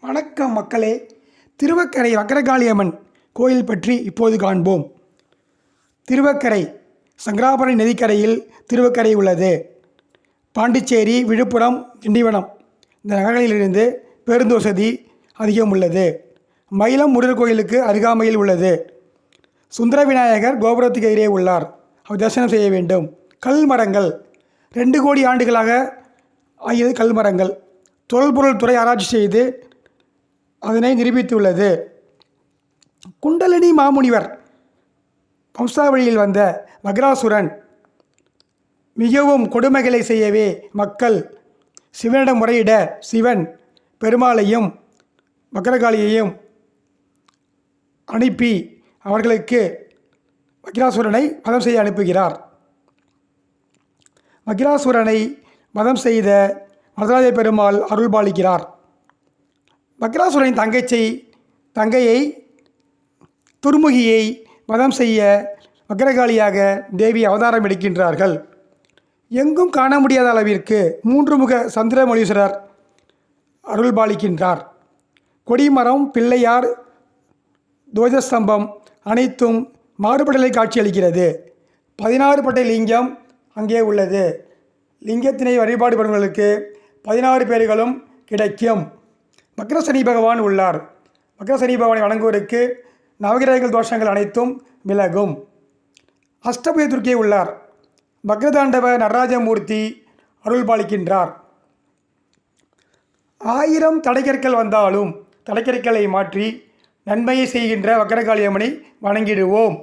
வணக்கம் மக்களே. திருவக்கரை வக்கரகாளியம்மன் கோயில் பற்றி இப்போது காண்போம். திருவக்கரை சங்கராபரணி நதிக்கரையில் திருவக்கரை உள்ளது. பாண்டிச்சேரி விழுப்புரம் திண்டிவனம் இந்த நகரங்களிலிருந்து பேருந்து வசதி அதிகம் உள்ளது. மயிலம் முருகர் கோயிலுக்கு அருகாமையில் உள்ளது. சுந்தர விநாயகர் கோபுரத்துக்கு எதிரே உள்ளார். அவர் தரிசனம் செய்ய வேண்டும். கல் மரங்கள். ரெண்டு கோடி ஆண்டுகளாக ஆகியது கல் மரங்கள். தொல்பொருள் துறை ஆராய்ச்சி செய்து அதனை நிரூபித்துள்ளது. குண்டலினி மாமுனிவர் வம்சாவளியில் வந்த வக்ராசுரன் மிகவும் கொடுமைகளை செய்யவே மக்கள் சிவனிடம் முறையிட சிவன் பெருமாளையும் வக்ரகாளியையும் அனுப்பி அவர்களுக்கு வக்ராசுரனை வதம் செய்ய அனுப்புகிறார். வக்ராசுரனை வதம் செய்த வரதராஜ பெருமாள் அருள்பாலிக்கிறார். வக்ராசுரனின் தங்கச்சை தங்கையை துர்முகியை வதம் செய்ய வக்ரகாளியாக தேவி அவதாரம் எடுக்கின்றார்கள். எங்கும் காண முடியாத அளவிற்கு மூன்று முக சந்திரமொழீஸ்வரர் அருள்பாலிக்கின்றார். கொடிமரம் பிள்ளையார் துவஜஸ்தம்பம் அனைத்தும் மாறுபடலை காட்சியளிக்கிறது. பதினாறு பட்டை லிங்கம் அங்கே உள்ளது. லிங்கத்தினை வழிபாடு பண்ணுவர்களுக்கு பதினாறு பேர்களும் கிடைக்கும். வக்ரசனி பகவான் உள்ளார். வக்ரசனி பகவானை வணங்குவதற்கு நவகிரகங்கள் தோஷங்கள் அனைத்தும் விலகும். அஷ்டபுய துர்க்கை உள்ளார். வக்ரதாண்டவ நடராஜமூர்த்தி அருள்பாலிக்கின்றார் ஆயிரம் தடைக்கற்கள் வந்தாலும் தடைக்கற்களை மாற்றி நன்மையை செய்கின்ற வக்கரகாளியம்மனை வணங்கிடுவோம்.